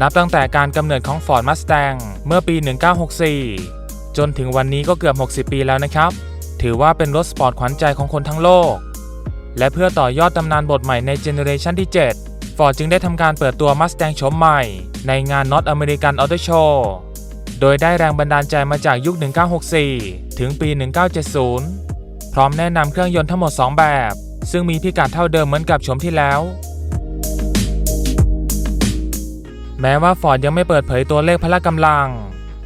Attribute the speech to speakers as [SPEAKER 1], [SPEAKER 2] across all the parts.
[SPEAKER 1] นับตั้งแต่การกำเนิดของ Ford Mustang เมื่อปี 1964 จนถึงวันนี้ก็เกือบ 60 ปีแล้วนะครับ ถือว่าเป็นรถสปอร์ตขวัญใจของคนทั้งโลก และเพื่อต่อยอดตำนานบทใหม่ในเจเนอเรชันที่ 7 Ford จึงได้ทำการเปิดตัว Mustang โฉมใหม่ ในงาน North American Auto Show โดยได้แรงบันดาลใจมาจากยุค 1964 ถึงปี 1970 พร้อมแนะนำเครื่องยนต์ทั้งหมด 2 แบบ ซึ่งมีพิกัดเท่าเดิมเหมือนกับโฉมที่แล้ว แม้ว่า Ford ยังไม่เปิดเผยตัวเลขพละกำลัง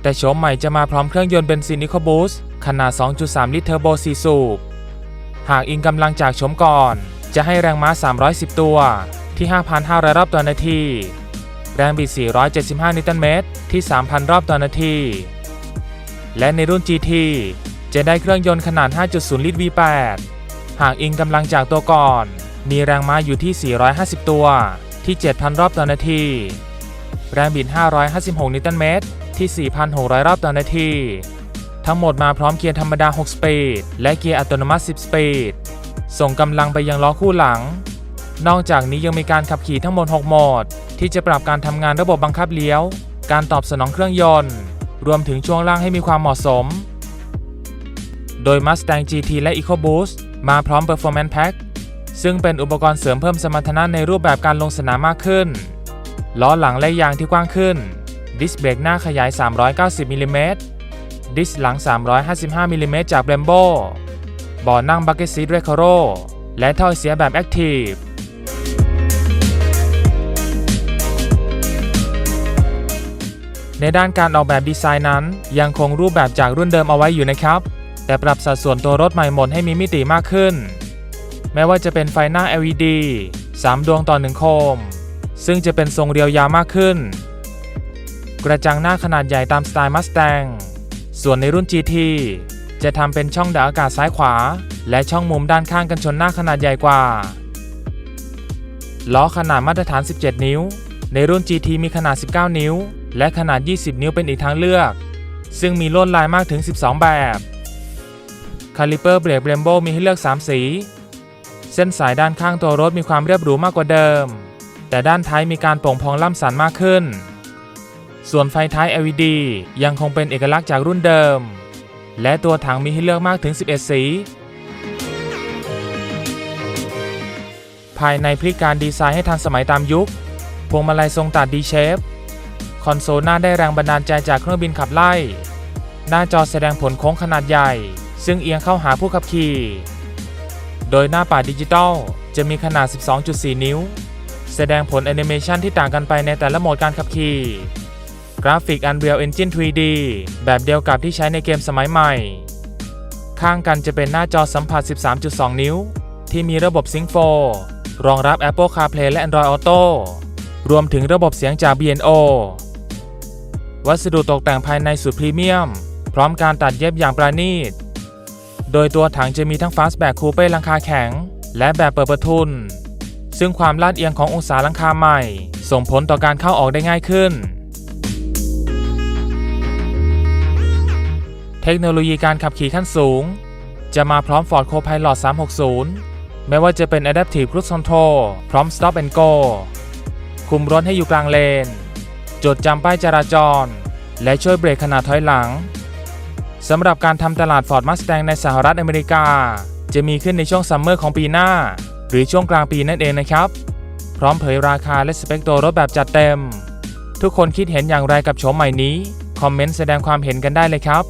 [SPEAKER 1] แต่โฉมใหม่จะมาพร้อมเครื่องยนต์เบนซิน EcoBoost ขนาด 2.3 ลิตรเทอร์โบ4สูบ หากอิงกำลังจากโฉมก่อน จะให้แรงม้า 310 ตัวที่ 5,500 รอบต่อนาที แรงบิด 475 นิวตันเมตรที่ 3,000 รอบต่อนาที และในรุ่น GT จะได้เครื่องยนต์ขนาด 5.0 ลิตร V8 หากอิงกำลังจากตัวก่อน มีแรงม้าอยู่ที่ 450 ตัวที่ 7,000 รอบต่อนาที แรงบิด 556 นิวตันเมตร ที่ 4,600 รอบต่อนาที ทั้งหมดมาพร้อมเกียร์ธรรมดา 6 สปีด และเกียร์อัตโนมัติ 10 สปีด ส่งกำลังไปยังล้อคู่หลัง นอกจากนี้ยังมีการขับขี่ทั้งหมด 6 โหมด ที่จะปรับการทำงานระบบบังคับเลี้ยว การตอบสนองเครื่องยนต์ รวมถึงช่วงล่างให้มีความเหมาะสม โดย Mustang GT และ EcoBoost มาพร้อม Performance Pack ซึ่งเป็นอุปกรณ์เสริมเพิ่มสมรรถนะในรูปแบบการลงสนามมากขึ้น ล้อหลังและยางที่กว้างขึ้น ดิสเบรกหน้าขยาย 390มิลลิเมตรดิสหลัง 355มิลลิเมตรจาก Brembo เบาะนั่ง Bucket Seat Recaro และท่อเสียแบบ Active ในด้านการออกแบบดีไซน์นั้น ยังคงรูปแบบจากรุ่นเดิมเอาไว้อยู่นะครับ แต่ปรับสัดส่วนตัวรถใหม่หมดให้มีมิติมากขึ้น แม้ว่าจะเป็นไฟหน้า LED 3 ดวงต่อ1โคม ซึ่งจะเป็นทรงเรียวยาวมากขึ้น กระจังหน้าขนาดใหญ่ตามสไตล์ Mustang ส่วนในรุ่น GT จะทำเป็นช่องดักอากาศซ้ายขวา และช่องมุมด้านข้างกันชนหน้าขนาดใหญ่กว่า ล้อขนาดมาตรฐาน 17 นิ้ว ในรุ่น GT มีขนาด 19 นิ้ว และขนาด 20 นิ้วเป็นอีกทางเลือก ซึ่งมีลวดลายมากถึง 12 แบบ คาลิเปอร์เบรกเบรมโบมีให้เลือก 3 สี เส้นสายด้านข้างตัวรถมีความเรียบหรูมากกว่าเดิม แต่ด้านท้ายมีการโป่งพองล่ำสันมากขึ้น ส่วนไฟท้าย LED ยังคงเป็นเอกลักษณ์จากรุ่นเดิม และตัวถังมีให้เลือกมากถึง 11 สี ภายในพลิกการดีไซน์ให้ทันสมัยตามยุค พวงมาลัยทรงตัดดีเชฟ คอนโซลหน้าได้แรงบันดาลใจจากเครื่องบินขับไล่ หน้าจอแสดงผลโค้งขนาดใหญ่ ซึ่งเอียงเข้าหาผู้ขับขี่ โดยหน้าปัดดิจิตอลจะมีขนาด 12.4 นิ้ว แสดงผลแอนิเมชันที่ต่างกันไปในแต่ละโหมดการขับขี่ กราฟิก Unreal Engine 3D แบบเดียวกับที่ใช้ในเกมสมัยใหม่ ข้างกันจะเป็นหน้าจอสัมผัส 13.2 นิ้ว ที่มีระบบ Sync 4รองรับ Apple CarPlay และ Android Auto รวมถึงระบบเสียงจาก B&O วัสดุตกแต่งภายในสุดพรีเมียม พร้อมการตัดเย็บอย่างประณีต โดยตัวถังจะมีทั้ง Fastback Coupe ลังคาแข็ง และแบบเปิดประทุน ซึ่งความลาดเอียงขององศาหลังคาใหม่ ส่งผลต่อการเข้าออกได้ง่ายขึ้น เทคโนโลยีการขับขี่ขั้นสูง จะมาพร้อม Ford Copilot 360 ไม่ว่าจะเป็น Adaptive Cruise Control พร้อม Stop and Go คุมรถให้อยู่กลางเลน จดจำป้ายจราจร และช่วยเบรกขณะถอยหลังสำหรับการทำตลาด Ford Mustang ในสหรัฐอเมริกา จะมีขึ้นในช่วงซัมเมอร์ของปีหน้า หรือช่วงกลางปีนั่นเองนะครับ พร้อมเผยราคาและสเปคตัวรถแบบจัดเต็ม ทุกคนคิดเห็นอย่างไรกับโฉมใหม่นี้ คอมเมนต์แสดงความเห็นกันได้เลยครับ